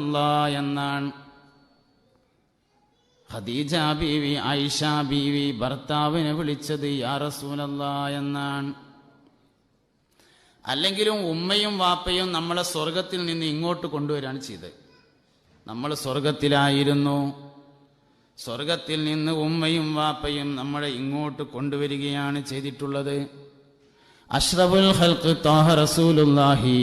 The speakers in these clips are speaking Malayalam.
എന്നാണ്. ഖദീജ ബീവി ആയിഷ ബീവി ഭർത്താവിനെ വിളിച്ചത് യാ റസൂലല്ല എന്നാണ്. അല്ലെങ്കിലും ഉമ്മയും വാപ്പയും നമ്മളെ സ്വർഗത്തിൽ നിന്ന് ഇങ്ങോട്ട് കൊണ്ടുവരാണ് ചെയ്തത്. നമ്മൾ സ്വർഗത്തിലായിരുന്നു. സ്വർഗത്തിൽ നിന്ന് ഉമ്മയും വാപ്പയും നമ്മളെ ഇങ്ങോട്ട് കൊണ്ടുവരികയാണ് ചെയ്തിട്ടുള്ളത്. അഷ്റഫുൽ ഹൽക്ക് താഹ റസൂലുല്ലാഹി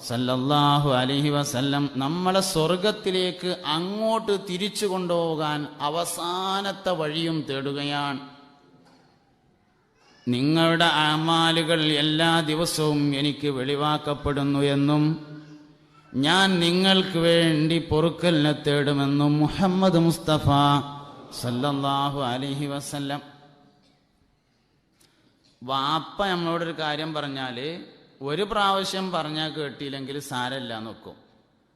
സല്ലല്ലാഹു അലഹി വസല്ലം നമ്മളെ സ്വർഗത്തിലേക്ക് അങ്ങോട്ട് തിരിച്ചു കൊണ്ടുപോകാൻ അവസാനത്തെ വഴിയും തേടുകയാണ്. നിങ്ങളുടെ ആമാലുകൾ എല്ലാ ദിവസവും എനിക്ക് വെളിവാക്കപ്പെടുന്നു എന്നും ഞാൻ നിങ്ങൾക്ക് വേണ്ടി പൊറുക്കലിനെ തേടുമെന്നും മുഹമ്മദ് മുസ്തഫ സല്ലല്ലാഹു അലഹി വസല്ലം. വാപ്പ നമ്മളോടൊരു കാര്യം പറഞ്ഞാൽ ഒരു പ്രാവശ്യം പറഞ്ഞാൽ കേട്ടില്ലെങ്കിൽ സാരല്ല നോക്കും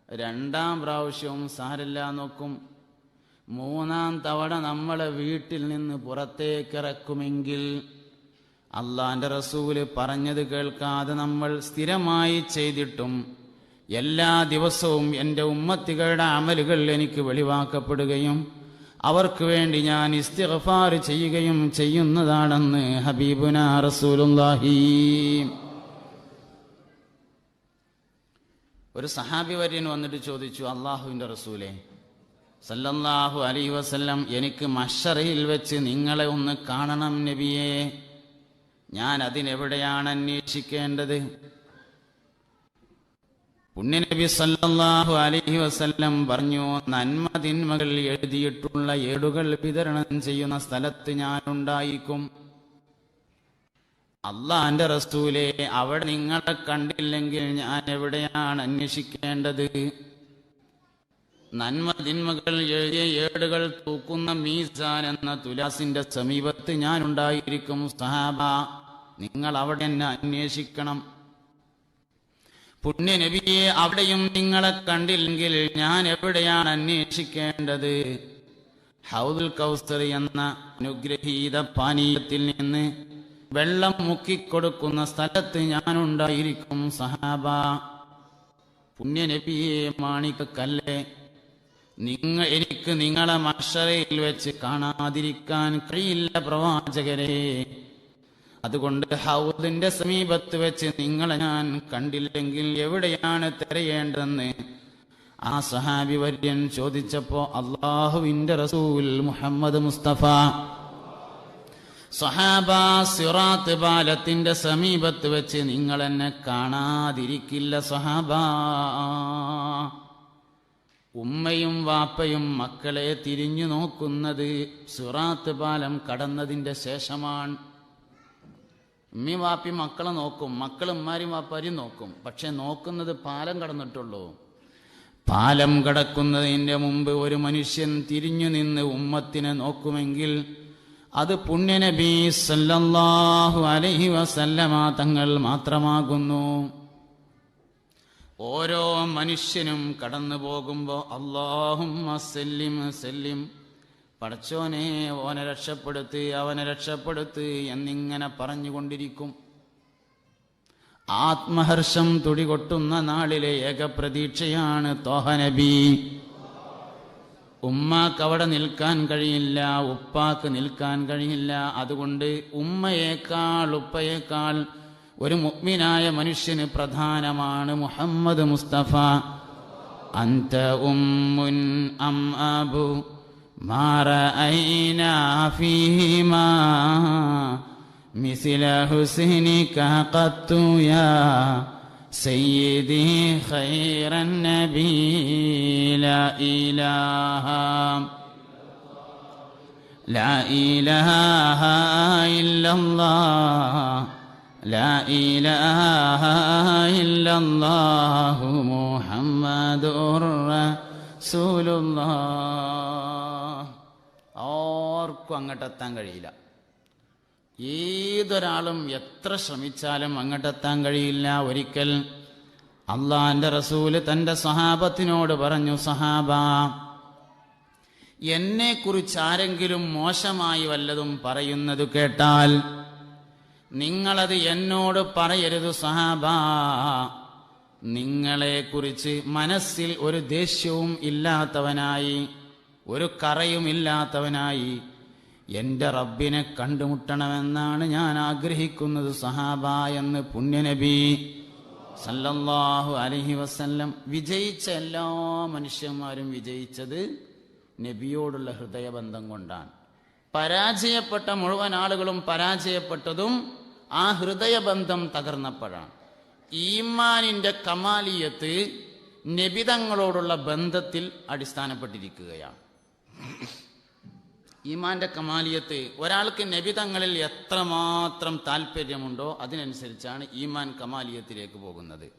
രണ്ടാം പ്രാവശ്യവും സാരല്ല നോക്കും മൂന്നാം തവണ നമ്മളെ വീട്ടിൽ നിന്ന് പുറത്തേക്കിറക്കുമെങ്കിൽ അള്ളാന്റെ റസൂൽ പറഞ്ഞത് കേൾക്കാതെ നമ്മൾ സ്ഥിരമായി ചെയ്തിട്ടും എല്ലാ ദിവസവും എന്റെ ഉമ്മത്തികളുടെ അമലുകൾ എനിക്ക് വെളിവാക്കപ്പെടുകയും അവർക്ക് വേണ്ടി ഞാൻ ഇസ്തിഗ്ഫാർ ചെയ്യുകയും ചെയ്യുന്നതാണെന്ന് ഹബീബുന റസൂലുള്ളാഹി. ഒരു സഹാബി വര്യൻ വന്നിട്ട് ചോദിച്ചു അള്ളാഹുവിന്റെ റസൂലെ സല്ലല്ലാഹു അലൈഹി വസല്ലം എനിക്ക് മഷറയിൽ വെച്ച് നിങ്ങളെ ഒന്ന് കാണണം നബിയേ. ഞാൻ അതിനെവിടെയാണ് അന്വേഷിക്കേണ്ടത്? പുണ്യനബി സല്ലല്ലാഹു അലൈഹി വസല്ലം പറഞ്ഞു നന്മ തിന്മകൾ എഴുതിയിട്ടുള്ള ഏടുകൾ വിതരണം ചെയ്യുന്ന സ്ഥലത്ത് ഞാനുണ്ടായിരിക്കും അള്ളാന്റെ റസൂലെ അവിടെ നിങ്ങളെ കണ്ടില്ലെങ്കിൽ ഞാൻ എവിടെയാണ് അന്വേഷിക്കേണ്ടത്? നന്മ തിന്മകൾ എഴുതിയ ഏടുകൾ തൂക്കുന്ന മീസാൻ എന്ന തുലാസിന്റെ സമീപത്ത് ഞാൻ ഉണ്ടായിരിക്കും സഹാബ. നിങ്ങൾ അവിടെ എന്നെ അന്വേഷിക്കണം. പുണ്യനബിയെ അവിടെയും നിങ്ങളെ കണ്ടില്ലെങ്കിൽ ഞാൻ എവിടെയാണ് അന്വേഷിക്കേണ്ടത്? ഹൗദുൽ കൗസർ എന്ന അനുഗ്രഹീത പാനീയത്തിൽ നിന്ന് വെള്ളം മുക്കിക്കൊടുക്കുന്ന സ്ഥലത്ത് ഞാനുണ്ടായിരിക്കും സഹാബ. പുണ്യനബിയെ മാണിക്കല്ലേ നിങ്ങ എനിക്ക് നിങ്ങളെ മഷറയിൽ വെച്ച് കാണാതിരിക്കാൻ കഴിയില്ല പ്രവാചകരെ. അതുകൊണ്ട് ഹൗദിന്റെ സമീപത്ത് വെച്ച് നിങ്ങളെ ഞാൻ കണ്ടില്ലെങ്കിൽ എവിടെയാണ് തിരയേണ്ടതെന്ന് ആ സഹാബി വര്യൻ ചോദിച്ചപ്പോ അള്ളാഹുവിന്റെ റസൂൽ മുഹമ്മദ് മുസ്തഫ സഹാബ സിറാത്ത് പാലത്തിന്റെ സമീപത്ത് വെച്ച് നിങ്ങൾ എന്നെ കാണാതിരിക്കില്ല സഹാബ. ഉമ്മയും വാപ്പയും മക്കളെ തിരിഞ്ഞു നോക്കുന്നത് സിറാത്ത് പാലം കടന്നതിന്റെ ശേഷമാണ്. ഉമ്മി വാപ്പി മക്കളെ നോക്കും. മക്കൾ ഉമ്മാരും വാപ്പാരും നോക്കും. പക്ഷെ നോക്കുന്നത് പാലം കടന്നിട്ടുള്ളൂ. പാലം കടക്കുന്നതിന്റെ മുമ്പ് ഒരു മനുഷ്യൻ തിരിഞ്ഞു നിന്ന് ഉമ്മത്തിനെ നോക്കുമെങ്കിൽ അത് പുണ്യനബി സല്ലല്ലാഹു അലൈഹി വസല്ലമ തങ്ങൾ മാത്രമാകുന്നു. ഓരോ മനുഷ്യനും കടന്നു പോകുമ്പോൾ അള്ളാഹും സല്ലിം സല്ലിം. പടച്ചോനെ ഓനെ രക്ഷപ്പെടുത്ത് അവനെ രക്ഷപ്പെടുത്ത് എന്നിങ്ങനെ പറഞ്ഞുകൊണ്ടിരിക്കും. ആത്മഹർഷം തുടികൊട്ടുന്ന നാളിലെ ഏകപ്രതീക്ഷയാണ് തോഹനബി ഉമ്മാക്ക് അവിടെ നിൽക്കാൻ കഴിയില്ല ഉപ്പാക്ക് നിൽക്കാൻ കഴിയില്ല. അതുകൊണ്ട് ഉമ്മയേക്കാൾ ഉപ്പയേക്കാൾ ഒരു മുഗ്മിനായ മനുഷ്യന് പ്രധാനമാണ് മുഹമ്മദ് മുസ്തഫ. അന്ത ഉമ്മുൻ അം അബു മാറ മിസില ഹുസിനി കത്തു യാ سيدي خير النبي لا إله لا إله إلا الله لا إله إلا الله محمد رسول الله ആർക്കും അങ്ങോട്ടെത്താൻ കഴിയില്ല ഏതൊരാളും എത്ര ശ്രമിച്ചാലും അങ്ങോട്ടെത്താൻ കഴിയില്ല ഒരിക്കൽ. അള്ളാന്റെ റസൂൽ തന്റെ സഹാബത്തിനോട് പറഞ്ഞു സഹാബ എന്നെക്കുറിച്ച് ആരെങ്കിലും മോശമായി വല്ലതും പറയുന്നത് കേട്ടാൽ നിങ്ങളത് എന്നോട് പറയരുത് സഹാബ. നിങ്ങളെക്കുറിച്ച് മനസ്സിൽ ഒരു ദേഷ്യവും ഇല്ലാത്തവനായി ഒരു കറയും ഇല്ലാത്തവനായി എന്റെ റബ്ബിനെ കണ്ടുമുട്ടണമെന്നാണ് ഞാൻ ആഗ്രഹിക്കുന്നത് സഹാബ എന്ന് പുണ്യനബി സല്ലല്ലാഹു അലഹി വസ്ല്ലം വിജയിച്ച എല്ലാ മനുഷ്യന്മാരും വിജയിച്ചത് നബിയോടുള്ള ഹൃദയബന്ധം കൊണ്ടാണ്. പരാജയപ്പെട്ട മുഴുവൻ ആളുകളും പരാജയപ്പെട്ടതും ആ ഹൃദയബന്ധം തകർന്നപ്പോഴാണ്. ഈമാനിന്റെ കമാലിയത്ത് നബിതങ്ങളോടുള്ള ബന്ധത്തിൽ അടിസ്ഥാനപ്പെട്ടിരിക്കുകയാണ്. ഈമാന്റെ കമാലിയത്ത് ഒരാൾക്ക് നബിതങ്ങളിൽ എത്രമാത്രം താല്പര്യമുണ്ടോ അതിനനുസരിച്ചാണ് ഈമാൻ കമാലിയത്തിലേക്ക് പോകുന്നത്.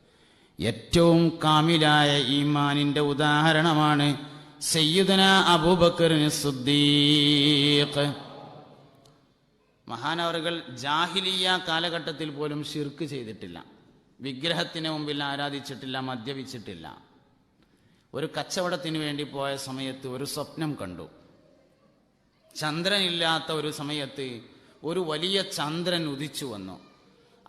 ഏറ്റവും കാമിലായ ഈമാനിന്റെ ഉദാഹരണമാണ് സയ്യിദന അബൂബക്കറിന് സുദ്ദീഖ്. മഹാനവറുകൾ ജാഹിലിയ കാലഘട്ടത്തിൽ പോലും ഷിർക്ക് ചെയ്തിട്ടില്ല. വിഗ്രഹത്തിന് മുമ്പിൽ ആരാധിച്ചിട്ടില്ല മദ്യപിച്ചിട്ടില്ല. ഒരു കച്ചവടത്തിന് വേണ്ടി പോയ സമയത്ത് ഒരു സ്വപ്നം കണ്ടു. ചന്ദ്രനില്ലാത്ത ഒരു സമയത്ത് ഒരു വലിയ ചന്ദ്രൻ ഉദിച്ചു വന്നു.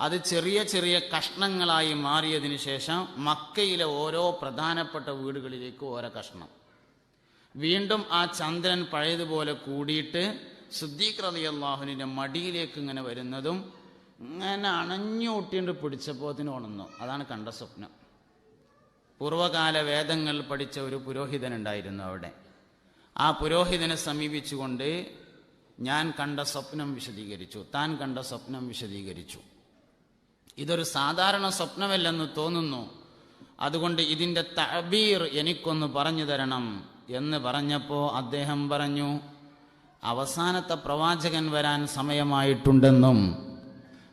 അത് ചെറിയ ചെറിയ കഷ്ണങ്ങളായി മാറിയതിനു ശേഷം മക്കയിലെ ഓരോ പ്രധാനപ്പെട്ട വീടുകളിലേക്ക് ഓരോ കഷ്ണം. വീണ്ടും ആ ചന്ദ്രൻ പഴയതുപോലെ കൂടിയിട്ട് സുദ്ദീഖ് റലി മടിയിലേക്ക് ഇങ്ങനെ വരുന്നതും ഇങ്ങനെ അണഞ്ഞൂട്ടിണ്ട് പിടിച്ചപ്പോൾ അതിന് ഉണന്നു അതാണ് കണ്ട സ്വപ്നം. പൂർവകാല വേദങ്ങൾ പഠിച്ച ഒരു പുരോഹിതനുണ്ടായിരുന്നു അവിടെ. ആ പുരോഹിതനെ സമീപിച്ചുകൊണ്ട് ഞാൻ കണ്ട സ്വപ്നം വിശദീകരിച്ചു. താൻ കണ്ട സ്വപ്നം വിശദീകരിച്ചു. ഇതൊരു സാധാരണ സ്വപ്നമല്ലെന്ന് തോന്നുന്നു. അതുകൊണ്ട് ഇതിന്റെ തബീർ എനിക്കൊന്ന് പറഞ്ഞു തരണം എന്ന് പറഞ്ഞപ്പോൾ അദ്ദേഹം പറഞ്ഞു അവസാനത്തെ പ്രവാചകൻ വരാൻ സമയമായിട്ടുണ്ടെന്നും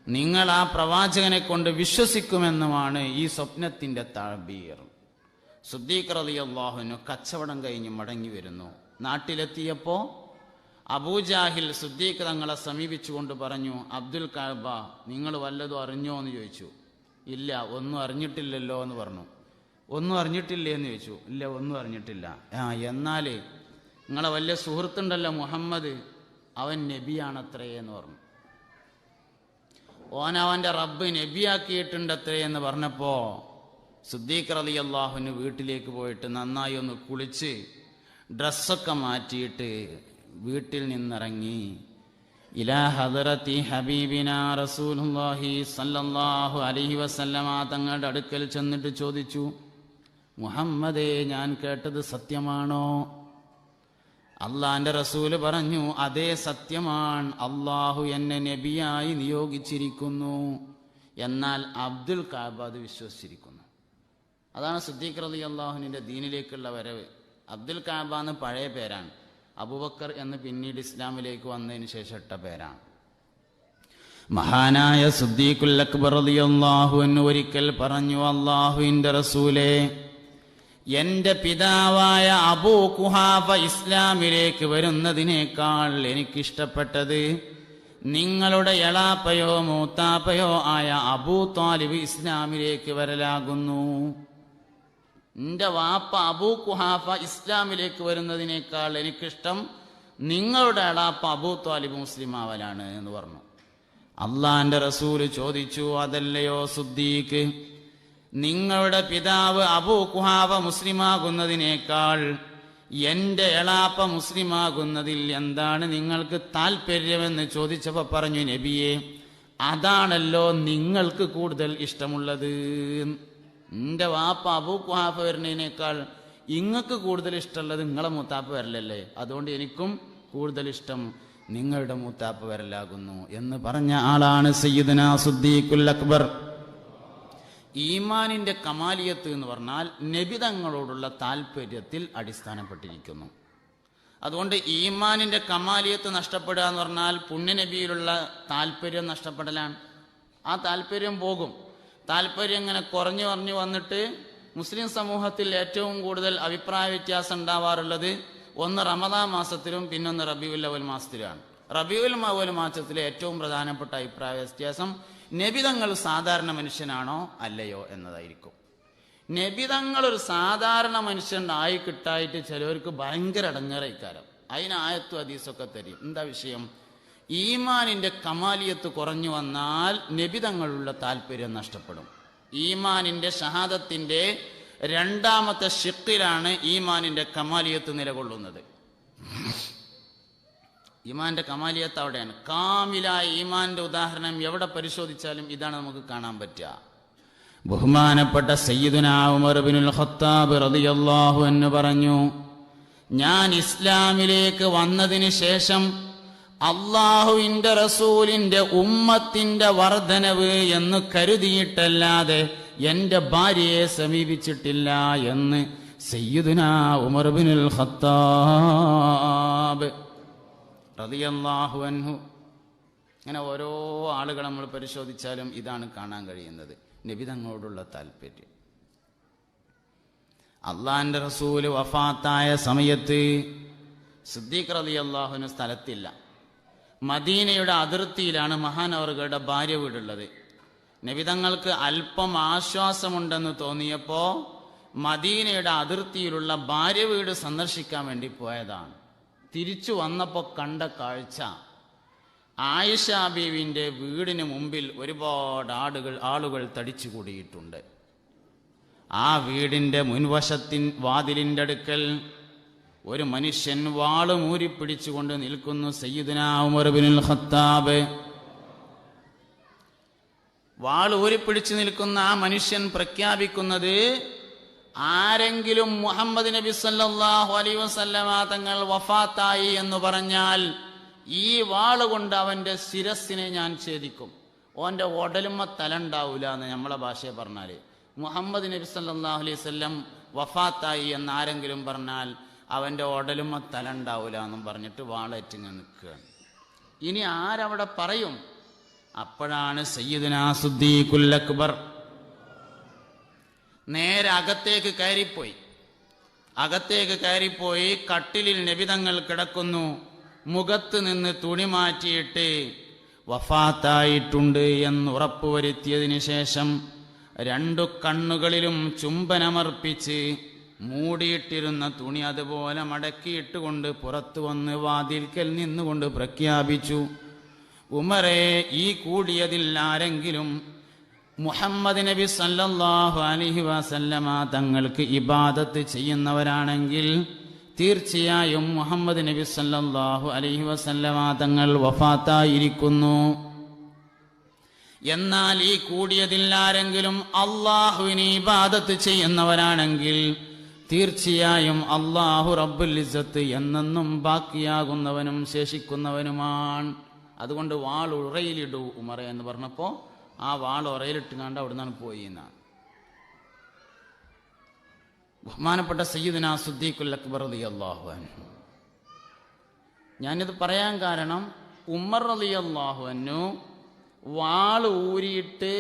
നിങ്ങൾ ആ പ്രവാചകനെ കൊണ്ട് വിശ്വസിക്കുമെന്നുമാണ് ഈ സ്വപ്നത്തിന്റെ തബീർ സുദ്ദീഖ് റളിയല്ലാഹുവിന് കച്ചവടം കഴിഞ്ഞ് മടങ്ങി വരുന്നു. നാട്ടിലെത്തിയപ്പോൾ അബൂജാഹിൽ സുദ്ദീഖ് തങ്ങളെ സമീപിച്ചുകൊണ്ട് പറഞ്ഞു അബ്ദുൽ കാബ നിങ്ങൾ വല്ലതും അറിഞ്ഞോ? എന്ന് ചോദിച്ചു. ഇല്ല ഒന്നും അറിഞ്ഞിട്ടില്ലല്ലോ എന്ന് പറഞ്ഞു. ഒന്നും അറിഞ്ഞിട്ടില്ലേ? എന്ന് ചോദിച്ചു. ഇല്ല ഒന്നും അറിഞ്ഞിട്ടില്ല. ആ എന്നാൽ നിങ്ങളെ വലിയ സുഹൃത്തുണ്ടല്ലോ മുഹമ്മദ് അവൻ നബിയാണത്രേ എന്ന് പറഞ്ഞു. ഓൻ അവന്റെ റബ്ബ് നബിയാക്കിയിട്ടുണ്ടത്രേ എന്ന് പറഞ്ഞപ്പോൾ സുദ്ദീഖ് റലി അള്ളാഹുവിന് വീട്ടിലേക്ക് പോയിട്ട് നന്നായി ഒന്ന് കുളിച്ച് ഡ്രസ്സൊക്കെ മാറ്റിയിട്ട് വീട്ടിൽ നിന്നിറങ്ങി. ഇലാ സല്ലല്ലാഹു തങ്ങളുടെ അടുക്കൽ ചെന്നിട്ട് ചോദിച്ചു മുഹമ്മദേ ഞാൻ കേട്ടത് സത്യമാണോ? അള്ളാന്റെ റസൂൽ പറഞ്ഞു അതേ സത്യമാണ്. അള്ളാഹു എന്നെ നബിയായി നിയോഗിച്ചിരിക്കുന്നു. എന്നാൽ അബ്ദുൽ കാബ് അത് വിശ്വസിച്ചിരിക്കുന്നു. അതാണ് സിദ്ദീഖ് റലി അള്ളാഹുവിന്റെ ദീനിലേക്കുള്ള വരവ്. അബ്ദുൽ കാബ എന്ന് പഴയ പേരാണ്. അബുബക്കർ എന്ന് പിന്നീട് ഇസ്ലാമിലേക്ക് വന്നതിന് ശേഷം ഇട്ട പേരാണ്. മഹാനായ സുദ്ദീഖുൽ അക്ബർ റളിയല്ലാഹു അൻഹു ഒരിക്കൽ പറഞ്ഞു അള്ളാഹുവിന്റെ റസൂലേ എന്റെ പിതാവായ അബൂ കുഹാഫ ഇസ്ലാമിലേക്ക് വരുന്നതിനേക്കാൾ എനിക്കിഷ്ടപ്പെട്ടത് നിങ്ങളുടെ എളാപ്പയോ മൂത്താപ്പയോ ആയ അബൂ താലിബ് ഇസ്ലാമിലേക്ക് വരലാകുന്നു. എന്റെ വാപ്പ അബൂ കുഹാഫ ഇസ്ലാമിലേക്ക് വരുന്നതിനേക്കാൾ എനിക്കിഷ്ടം നിങ്ങളുടെ അടാപ്പ അബൂ ത്വാലിബ് മുസ്ലിം ആവലാണ് എന്ന് പറഞ്ഞു. അള്ളാന്റെ റസൂൽ ചോദിച്ചു അതല്ലയോ സുദ്ദീഖ് നിങ്ങളുടെ പിതാവ് അബൂ കുഹാവ മുസ്ലിമാകുന്നതിനേക്കാൾ എന്റെ എളാപ്പ മുസ്ലിമാകുന്നതിൽ എന്താണ് നിങ്ങൾക്ക് താല്പര്യമെന്ന് ചോദിച്ചപ്പോൾ പറഞ്ഞു നബിയെ അതാണല്ലോ നിങ്ങൾക്ക് കൂടുതൽ ഇഷ്ടമുള്ളത്. എന്റെ വാപ്പ അബൂ കുഹാഫ വരുന്നതിനേക്കാൾ ഇങ്ങക്ക് കൂടുതൽ ഇഷ്ടമുള്ളത് നിങ്ങളെ മൂത്താപ്പ വരലല്ലേ? അതുകൊണ്ട് എനിക്കും കൂടുതൽ ഇഷ്ടം നിങ്ങളുടെ മൂത്താപ്പ വരലാകുന്നു എന്ന് പറഞ്ഞ ആളാണ് സയ്യിദന സുദ്ദീഖുൽ അക്ബർ. ഈമാനിന്റെ കമാലിയത്ത് എന്ന് പറഞ്ഞാൽ നബിതങ്ങളോടുള്ള താല്പര്യത്തിൽ അടിസ്ഥാനപ്പെട്ടിരിക്കുന്നു. അതുകൊണ്ട് ഈമാനിന്റെ കമാലിയത്ത് നഷ്ടപ്പെടുക എന്ന് പറഞ്ഞാൽ പുണ്യനബിയിലുള്ള താല്പര്യം നഷ്ടപ്പെടലാണ്. ആ താല്പര്യം പോകും. താല്പര്യം ഇങ്ങനെ കുറഞ്ഞു കുറഞ്ഞു വന്നിട്ട് മുസ്ലിം സമൂഹത്തിൽ ഏറ്റവും കൂടുതൽ അഭിപ്രായ വ്യത്യാസം ഉണ്ടാവാറുള്ളത് ഒന്ന് റമദാ മാസത്തിലും പിന്നൊന്ന് റബിയുൽ അവൽ മാസത്തിലുമാണ്. റബിയുൽ അവൽ മാസത്തിലെ ഏറ്റവും പ്രധാനപ്പെട്ട അഭിപ്രായ വ്യത്യാസം നബിതങ്ങൾ സാധാരണ മനുഷ്യനാണോ അല്ലയോ എന്നതായിരിക്കും. നബിതങ്ങൾ ഒരു സാധാരണ മനുഷ്യൻ ആയി കിട്ടായിട്ട് ചിലവർക്ക് ഭയങ്കര അടങ്ങേറയിക്കാരം അതിന് അതീസൊക്കെ തരും. എന്താ വിഷയം? ഈമാനിന്റെ കമാലിയത്ത് കുറഞ്ഞു വന്നാൽ നബിതങ്ങളുള്ള താല്പര്യം നഷ്ടപ്പെടും. ഈമാനിന്റെ ഷഹാദത്തിന്റെ രണ്ടാമത്തെ ഷിക്കിലാണ് ഈമാനിന്റെ കമാലിയത്ത് നിലകൊള്ളുന്നത്. ഈമാന്റെ കമാലിയത്ത് അവിടെയാണ്. കാമിലായ ഈമാന്റെ ഉദാഹരണം എവിടെ പരിശോധിച്ചാലും ഇതാണ് നമുക്ക് കാണാൻ പറ്റുക. ബഹുമാനപ്പെട്ട സയ്യിദുന ഉമർ ഖത്താബ് റളിയല്ലാഹു പറഞ്ഞു ഞാൻ ഇസ്ലാമിലേക്ക് വന്നതിന് ശേഷം അള്ളാഹുവിന്റെ റസൂലിന്റെ ഉമ്മത്തിന്റെ വർധനവ് എന്ന് കരുതിയിട്ടല്ലാതെ എന്റെ ഭാര്യയെ സമീപിച്ചിട്ടില്ല എന്ന് സയ്യിദുന ഉമർ ബിനുൽ ഖത്താബ് റളിയല്ലാഹു അൻഹു. അങ്ങനെ ഓരോ ആളുകൾ നമ്മൾ പരിശോധിച്ചാലും ഇതാണ് കാണാൻ കഴിയുന്നത്. നിബിതങ്ങളോടുള്ള താല്പര്യം. അള്ളാഹിന്റെ റസൂൽ വഫാത്തായ സമയത്ത് സിദ്ദീഖ് റതി അള്ളാഹുവിന് സ്ഥലത്തില്ല. മദീനയുടെ അതിർത്തിയിലാണ് മഹാനവറുകളുടെ ഭാര്യ വീടുള്ളത്. നബിതങ്ങൾക്ക് അല്പം ആശ്വാസമുണ്ടെന്ന് തോന്നിയപ്പോൾ മദീനയുടെ അതിർത്തിയിലുള്ള ഭാര്യ വീട് സന്ദർശിക്കാൻ വേണ്ടി പോയതാണ്. തിരിച്ചു വന്നപ്പോൾ കണ്ട കാഴ്ച. ആയിഷ ബീവിന്റെ വീടിന് മുമ്പിൽ ഒരുപാട് ആടുകൾ ആളുകൾ തടിച്ചു കൂടിയിട്ടുണ്ട് ആ വീടിന്റെ മുൻവശത്തിൻ വാതിലിന്റെ അടുക്കൽ ഒരു മനുഷ്യൻ വാൾ മൂരിപ്പിടിച്ചുകൊണ്ട് നിൽക്കുന്നു സയ്യിദുന ഉമർ ബിനുൽ ഖത്താബ്. വാൾ ഊരിപ്പിടിച്ചു നിൽക്കുന്ന ആ മനുഷ്യൻ പ്രഖ്യാപിക്കുന്നത് ആരെങ്കിലും മുഹമ്മദ് നബി സല്ലാഹു അലൈഹി വസല്ലമ തങ്ങൾ വഫാത്തായി എന്ന് പറഞ്ഞാൽ ഈ വാൾ കൊണ്ട് അവന്റെ ശിരസിനെ ഞാൻ ഛേദിക്കും. ഓന്റെ ഉടലുമ്മ തലണ്ടാവൂല എന്ന് നമ്മളെ ഭാഷയെ പറഞ്ഞാൽ. മുഹമ്മദ് നബി സല്ലാഹു അലൈഹി വസല്ലം വഫാത്തായി എന്ന് ആരെങ്കിലും പറഞ്ഞാൽ അവന്റെ ഉടലുമ്മ ഉണ്ടാവില്ല എന്നും പറഞ്ഞിട്ട് വാളേറ്റിങ്ങ് നിൽക്കുകയാണ് ഇനി ആരവിടെ പറയും? അപ്പോഴാണ് സയ്യിദുനാ അക്ബർ. നേരെ അകത്തേക്ക് കയറിപ്പോയി. അകത്തേക്ക് കയറിപ്പോയി കട്ടിലിൽ നബിതങ്ങൾ കിടക്കുന്നു. മുഖത്ത് നിന്ന് തുണി മാറ്റിയിട്ട് വഫാത്തായിട്ടുണ്ട് എന്ന് ഉറപ്പുവരുത്തിയതിനു ശേഷം രണ്ടു കണ്ണുകളിലും ചുംബനമർപ്പിച്ച് മൂടിയിട്ടിരുന്ന തുണി അതുപോലെ മടക്കിയിട്ടുകൊണ്ട് പുറത്തു വന്ന് വാതിൽക്കൽ നിന്നുകൊണ്ട് പ്രഖ്യാപിച്ചു. ഉമറെ ഈ കൂടിയതിൽ ആരെങ്കിലും മുഹമ്മദ് നബി സല്ലല്ലാഹു അലഹി വസല്ലമ തങ്ങൾക്ക് ഇബാദത്ത് ചെയ്യുന്നവരാണെങ്കിൽ തീർച്ചയായും മുഹമ്മദ് നബി സല്ലല്ലാഹു അലഹി വസല്ലമ തങ്ങൾ വഫാത്തായിരിക്കുന്നു. എന്നാൽ ഈ കൂടിയതിൽ ആരെങ്കിലും അള്ളാഹുവിന് ഇബാദത്ത് ചെയ്യുന്നവരാണെങ്കിൽ തീർച്ചയായും അള്ളാഹു റബ്ബുൽ ഇസ്സത്ത് എന്നെന്നും ബാക്കിയാകുന്നവനും ശേഷിക്കുന്നവനുമാണ്. അതുകൊണ്ട് വാൾ ഉറയിലിടൂ ഉമറ എന്ന് പറഞ്ഞപ്പോൾ ആ വാൾ ഉറയിലിട്ടുകൊണ്ട് അവിടെ നിന്നാണ് പോയി എന്നാണ് ബഹുമാനപ്പെട്ട സയ്യിദിന സുദ്ദീഖുൽ അക്ബർ അലി അള്ളാഹു ഞാനിത് പറയാൻ കാരണം ഉമർ അലി അള്ളാഹു വാൾ ഊരിയിട്ട്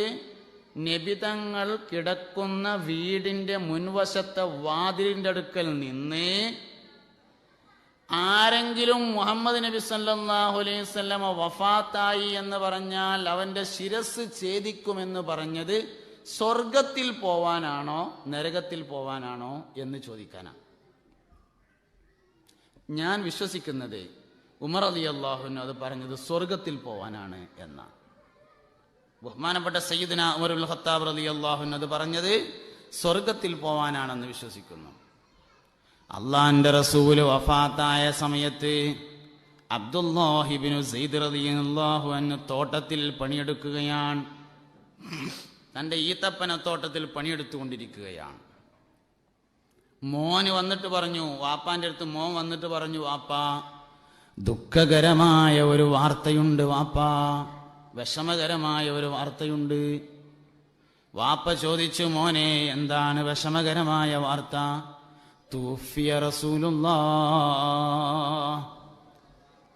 നബിതങ്ങൾ കിടക്കുന്ന വീടിന്റെ മുൻവശത്തെ വാതിലിന്റെ അടുക്കൽ നിന്ന് ആരെങ്കിലും മുഹമ്മദ് നബി സല്ലാഹു അലൈഹി സ്വല്ലമ വഫാത്തായി എന്ന് പറഞ്ഞാൽ അവന്റെ ശിരസ് ഛേദിക്കുമെന്ന് പറഞ്ഞത് സ്വർഗത്തിൽ പോവാനാണോ നരകത്തിൽ പോവാനാണോ എന്ന് ചോദിക്കാനാണ്. ഞാൻ വിശ്വസിക്കുന്നത് ഉമർ അലി അള്ളാഹുവിന് അത് പറഞ്ഞത് സ്വർഗത്തിൽ പോവാനാണ് എന്നാണ്. ബഹുമാനപ്പെട്ട സയ്യിദിന ഉമറുൽ ഖത്താബ് റലി അള്ളാഹു അത് പറഞ്ഞത് സ്വർഗത്തിൽ പോവാനാണെന്ന് വിശ്വസിക്കുന്നു. അള്ളാന്റെ റസൂൽ വഫാത്തായ സമയത്ത് അബ്ദുല്ലാഹിബിനു സെയ്ദ് അള്ളാഹു അന്ന് തോട്ടത്തിൽ പണിയെടുക്കുകയാണ്. തന്റെ ഈത്തപ്പന തോട്ടത്തിൽ പണിയെടുത്തുകൊണ്ടിരിക്കുകയാണ്. മോന് വന്നിട്ട് പറഞ്ഞു വാപ്പാന്റെ അടുത്ത് മോൻ വന്നിട്ട് പറഞ്ഞു വാപ്പാ ദുഃഖകരമായ ഒരു വാർത്തയുണ്ട് വാപ്പാ. വിഷമകരമായ ഒരു വാർത്തയുണ്ട്. വാപ്പ ചോദിച്ചു മോനെ എന്താണ് വിഷമകരമായ വാർത്ത? തൂഫിയ റസൂലുള്ളാ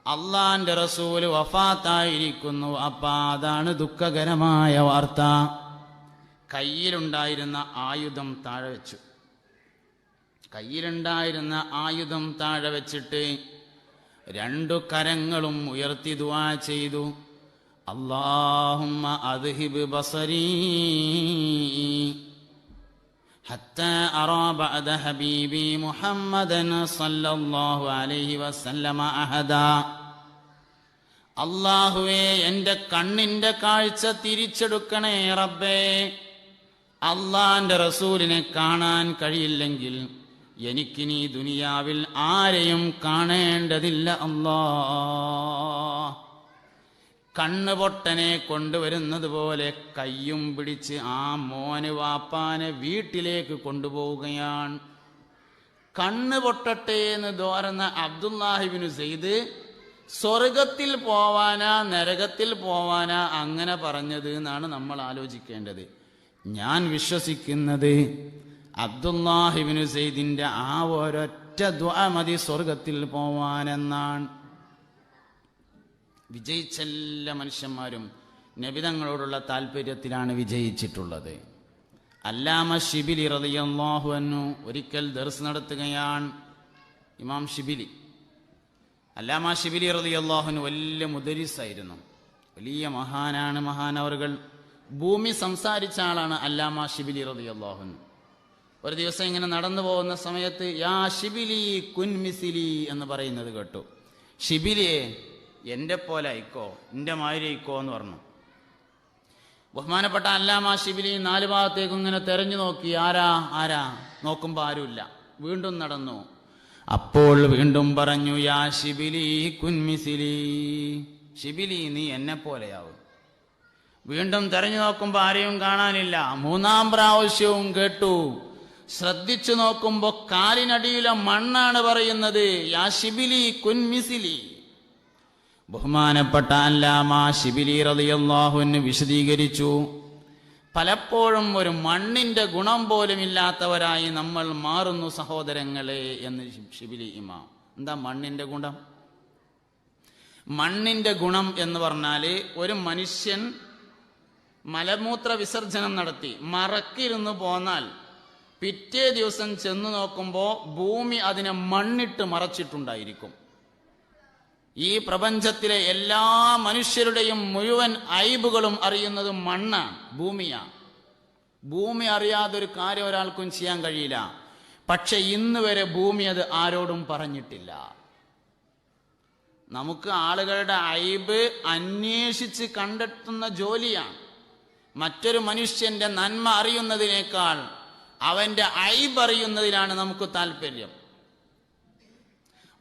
അള്ളാന്റെ റസൂൽ വഫാത്തായിരിക്കുന്നു. അപ്പ അതാണ് ദുഃഖകരമായ വാർത്ത. കയ്യിലുണ്ടായിരുന്ന ആയുധം താഴെ വെച്ചു. കയ്യിലുണ്ടായിരുന്ന ആയുധം താഴെ വെച്ചിട്ട് രണ്ടു കരങ്ങളും ഉയർത്തി ദുആ ചെയ്തു. അള്ളാഹുമ്മ അദ്ഹിബ് ബസരീ حتى أرى بعد حبيبي محمدا صلى الله عليه وسلم أحدا അള്ളാഹുവേ എൻ്റെ കണ്ണിൻ്റെ കാഴ്ച തിരിച്ചെടുക്കണേ റബ്ബേ അള്ളാന്റെ റസൂലിനെ കാണാൻ കഴിയില്ലെങ്കിൽ എനിക്കിനി ദുനിയാവിൽ ആരെയും കാണേണ്ടതില്ല അല്ലാ കണ്ണുപൊട്ടനെ കൊണ്ടുവരുന്നത് പോലെ കയ്യും പിടിച്ച് ആ മോന് വാപ്പാനെ വീട്ടിലേക്ക് കൊണ്ടുപോവുകയാണ്. കണ്ണ് പൊട്ടട്ടെ എന്ന് തോരുന്ന അബ്ദുല്ലാഹിബിനു ചെയ്ത് സ്വർഗത്തിൽ പോവാനാ നരകത്തിൽ പോവാനാ അങ്ങനെ പറഞ്ഞത് എന്നാണ് നമ്മൾ ആലോചിക്കേണ്ടത്. ഞാൻ വിശ്വസിക്കുന്നത് അബ്ദുല്ലാഹിബിനു സെയ്ദിന്റെ ആ ഒരൊറ്റ ദ്വാമതി സ്വർഗത്തിൽ പോവാനെന്നാണ്. വിജയിച്ച എല്ലാ മനുഷ്യന്മാരും നബിതങ്ങളോടുള്ള താല്പര്യത്തിലാണ് വിജയിച്ചിട്ടുള്ളത്. അല്ലാമ ഷിബിലി റളിയല്ലാഹു അൻഹു ഒരിക്കൽ ദർസ് നടത്തുകയാണ് ഇമാം ഷിബിലി. അല്ലാമ ഷിബിലി റളിയല്ലാഹുവിന് വലിയ മുദരിസായിരുന്നു. വലിയ മഹാനാണ് മഹാനവറുകൾ ഭൂമി സംസാരിച്ച ആളാണ് അല്ലാമ ഷിബിലി റളിയല്ലാഹുൻ ഒരു ദിവസം ഇങ്ങനെ നടന്നു പോകുന്ന സമയത്ത് യാ ഷിബിലി കുൻമിസിലി എന്ന് പറയുന്നത് കേട്ടു. ഷിബിലിയെ എന്റെ പോലെ ആയിക്കോ എന്റെ മാതിരി ആയിക്കോ എന്ന് പറഞ്ഞു. ബഹുമാനപ്പെട്ട അല്ലാമ ശിബിലി നാല് ഭാഗത്തേക്കും ഇങ്ങനെ തെരഞ്ഞു നോക്കി ആരാ ആരാ? നോക്കുമ്പോൾ ആരുമില്ല. വീണ്ടും നടന്നു. അപ്പോൾ വീണ്ടും പറഞ്ഞു യാ ശിബിലി കുൻമിസിലി. ശിബിലി നീ എന്നെ പോലെയാവും. വീണ്ടും തെരഞ്ഞു നോക്കുമ്പോൾ ആരെയും കാണാനില്ല. മൂന്നാം പ്രാവശ്യവും കേട്ടു. ശ്രദ്ധിച്ചു നോക്കുമ്പോൾ കാലിനടിയിലെ മണ്ണാണ് പറയുന്നത് യാ ശിബിലി കുൻമിസിലി. ബഹുമാനപ്പെട്ട അല്ലാമ ശിബിലി റതിയാഹുവിന് വിശദീകരിച്ചു പലപ്പോഴും ഒരു മണ്ണിന്റെ ഗുണം പോലും ഇല്ലാത്തവരായി നമ്മൾ മാറുന്നു സഹോദരങ്ങളെ എന്ന് ശിബിലി ഇമാം. എന്താ മണ്ണിന്റെ ഗുണം? മണ്ണിന്റെ ഗുണം എന്ന് പറഞ്ഞാൽ ഒരു മനുഷ്യൻ മലമൂത്ര വിസർജനം നടത്തി മറക്കിരുന്ന് പോന്നാൽ പിറ്റേ ദിവസം ചെന്നു നോക്കുമ്പോൾ ഭൂമി അതിനെ മണ്ണിട്ട് മറച്ചിട്ടുണ്ടായിരിക്കും. ഈ പ്രപഞ്ചത്തിലെ എല്ലാ മനുഷ്യരുടെയും മുഴുവൻ ഐബുകളും അറിയുന്നത് മണ്ണാണ് ഭൂമിയാണ്. ഭൂമി അറിയാതൊരു കാര്യം ഒരാൾക്കും ചെയ്യാൻ കഴിയില്ല. പക്ഷെ ഇന്ന് വരെ ഭൂമി അത് ആരോടും പറഞ്ഞിട്ടില്ല. നമുക്ക് ആളുകളുടെ ഐബ് അന്വേഷിച്ച് കണ്ടെത്തുന്ന ജോലിയാണ്. മറ്റൊരു മനുഷ്യന്റെ നന്മ അറിയുന്നതിനേക്കാൾ അവന്റെ ഐബ് അറിയുന്നതിലാണ് നമുക്ക് താല്പര്യം.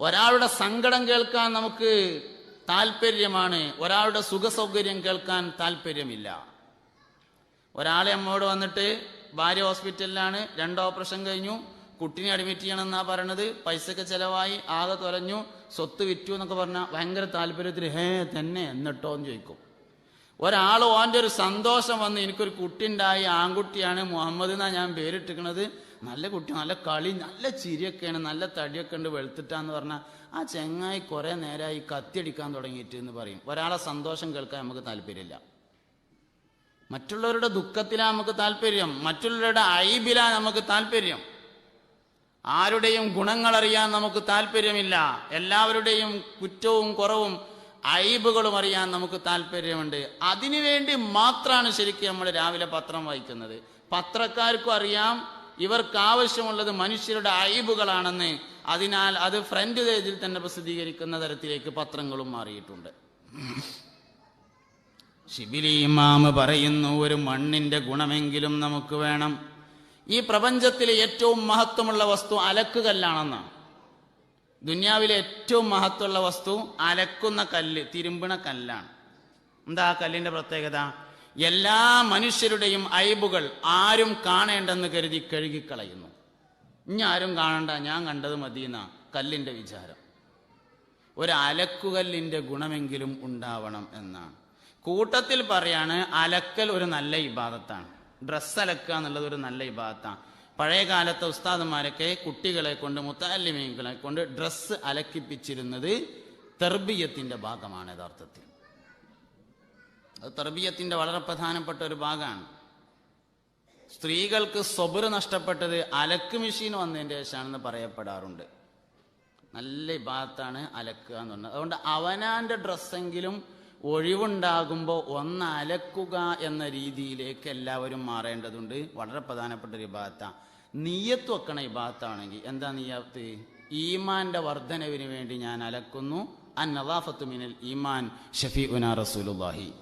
ഒരാളുടെ സങ്കടം കേൾക്കാൻ നമുക്ക് താല്പര്യമാണ് ഒരാളുടെ സുഖസൗകര്യം കേൾക്കാൻ താല്പര്യമില്ല ഒരാളെ അമ്മയോട് വന്നിട്ട് ഭാര്യ ഹോസ്പിറ്റലിലാണ് രണ്ട് ഓപ്പറേഷൻ കഴിഞ്ഞു. കുട്ടിനെ അഡ്മിറ്റ് ചെയ്യണമെന്നാ പറയണത്. പൈസക്ക് ചെലവായി ആകെ തുലഞ്ഞു. സ്വത്ത് വിറ്റു എന്നൊക്കെ പറഞ്ഞാൽ ഭയങ്കര താല്പര്യത്തിൽ ഹേ തന്നെ എന്നിട്ടോ എന്ന് ചോദിക്കും. ഒരാൾ ഓന്റെ ഒരു സന്തോഷം വന്ന് എനിക്കൊരു കുട്ടി ഉണ്ടായി ആൺകുട്ടിയാണ് മുഹമ്മദ് എന്നാണ് ഞാൻ പേരിട്ടിക്കണത് നല്ല കുട്ടി നല്ല കളി നല്ല ചിരിയൊക്കെയാണ് നല്ല തടിയൊക്കെ ഉണ്ട് വെളുത്തിട്ടാന്ന് പറഞ്ഞാൽ ആ ചെങ്ങായി കുറേ നേരമായി കത്തിയടിക്കാൻ തുടങ്ങിയിട്ട് എന്ന് പറയും. ഒരാളെ സന്തോഷം കേൾക്കാൻ നമുക്ക് താല്പര്യമില്ല. മറ്റുള്ളവരുടെ ദുഃഖത്തിലാണ് നമുക്ക് താല്പര്യം. മറ്റുള്ളവരുടെ ഐബിലാ നമുക്ക് താല്പര്യം. ആരുടെയും ഗുണങ്ങൾ അറിയാൻ നമുക്ക് താല്പര്യമില്ല. എല്ലാവരുടെയും കുറ്റവും കുറവും ഐബുകളും അറിയാൻ നമുക്ക് താല്പര്യമുണ്ട്. അതിനുവേണ്ടി മാത്രമാണ് ശരിക്കും നമ്മൾ രാവിലെ പത്രം വായിക്കുന്നത്. പത്രക്കാർക്കും അറിയാം ഇവർക്ക് ആവശ്യമുള്ളത് മനുഷ്യരുടെ അയബുകളാണെന്ന് അതിനാൽ അത് ഫ്രണ്ട് പേജിൽ തന്നെ പ്രസിദ്ധീകരിക്കുന്ന തരത്തിലേക്ക് പത്രങ്ങളും മാറിയിട്ടുണ്ട്. ശിബിലി ഇമാമ് പറയുന്നു ഒരു മണ്ണിന്റെ ഗുണമെങ്കിലും നമുക്ക് വേണം. ഈ പ്രപഞ്ചത്തിലെ ഏറ്റവും മഹത്വമുള്ള വസ്തു അലക്കുകല്ലാണെന്നാണ്. ദുനിയാവിലെ ഏറ്റവും മഹത്വമുള്ള വസ്തു അലക്കുന്ന കല്ല് തിരുമ്പണ കല്ലാണ്. എന്താ ആ കല്ലിന്റെ പ്രത്യേകത? എല്ലാ മനുഷ്യരുടെയും അയബുകൾ ആരും കാണേണ്ടെന്ന് കരുതി കഴുകിക്കളയുന്നു. ഇനി ആരും കാണണ്ട ഞാൻ കണ്ടത് മതിയെന്ന കല്ലിന്റെ വിചാരം. ഒരു അലക്കുകല്ലിന്റെ ഗുണമെങ്കിലും ഉണ്ടാവണം എന്നാണ്. കൂട്ടത്തിൽ പറയാണ് അലക്കൽ ഒരു നല്ല ഇബാദത്താണ്. ഡ്രസ്സ് അലക്കുക എന്നുള്ളത് ഒരു നല്ല ഇബാദത്താണ്. പഴയ കാലത്തെ ഉസ്താദന്മാരൊക്കെ കുട്ടികളെ കൊണ്ട് മുത്താലിമീങ്ങളെ കൊണ്ട് ഡ്രസ്സ് അലക്കിപ്പിച്ചിരുന്നത് തെർബിയത്തിന്റെ ഭാഗമാണ് യഥാർത്ഥത്തിൽ. അത് തർബീയത്തിന്റെ വളരെ പ്രധാനപ്പെട്ട ഒരു ഭാഗമാണ്. സ്ത്രീകൾക്ക് സ്വബുര നഷ്ടപ്പെട്ടത് അലക്ക് മെഷീൻ വന്നതിന്റെ ശേഷമാണെന്ന് പറയപ്പെടാറുണ്ട്. നല്ല ഇബാത്താണ് അലക്കുക എന്ന് പറഞ്ഞത്. അതുകൊണ്ട് അവനാന്റെ ഡ്രസ്സെങ്കിലും ഒഴിവുണ്ടാകുമ്പോൾ ഒന്ന് അലക്കുക എന്ന രീതിയിലേക്ക് എല്ലാവരും മാറേണ്ടതുണ്ട്. വളരെ പ്രധാനപ്പെട്ട ഒരു ഭാഗത്താണ് നീയത്ത് വെക്കണ ഇബാത്താണെങ്കിൽ എന്താ നീയത്ത്? ഈമാന്റെ വർധനവിന് വേണ്ടി ഞാൻ അലക്കുന്നു. അൻ നവാഫത്തു മിനൽ ഈമാൻ ഷഫി ഉന റസൂലുല്ലാഹി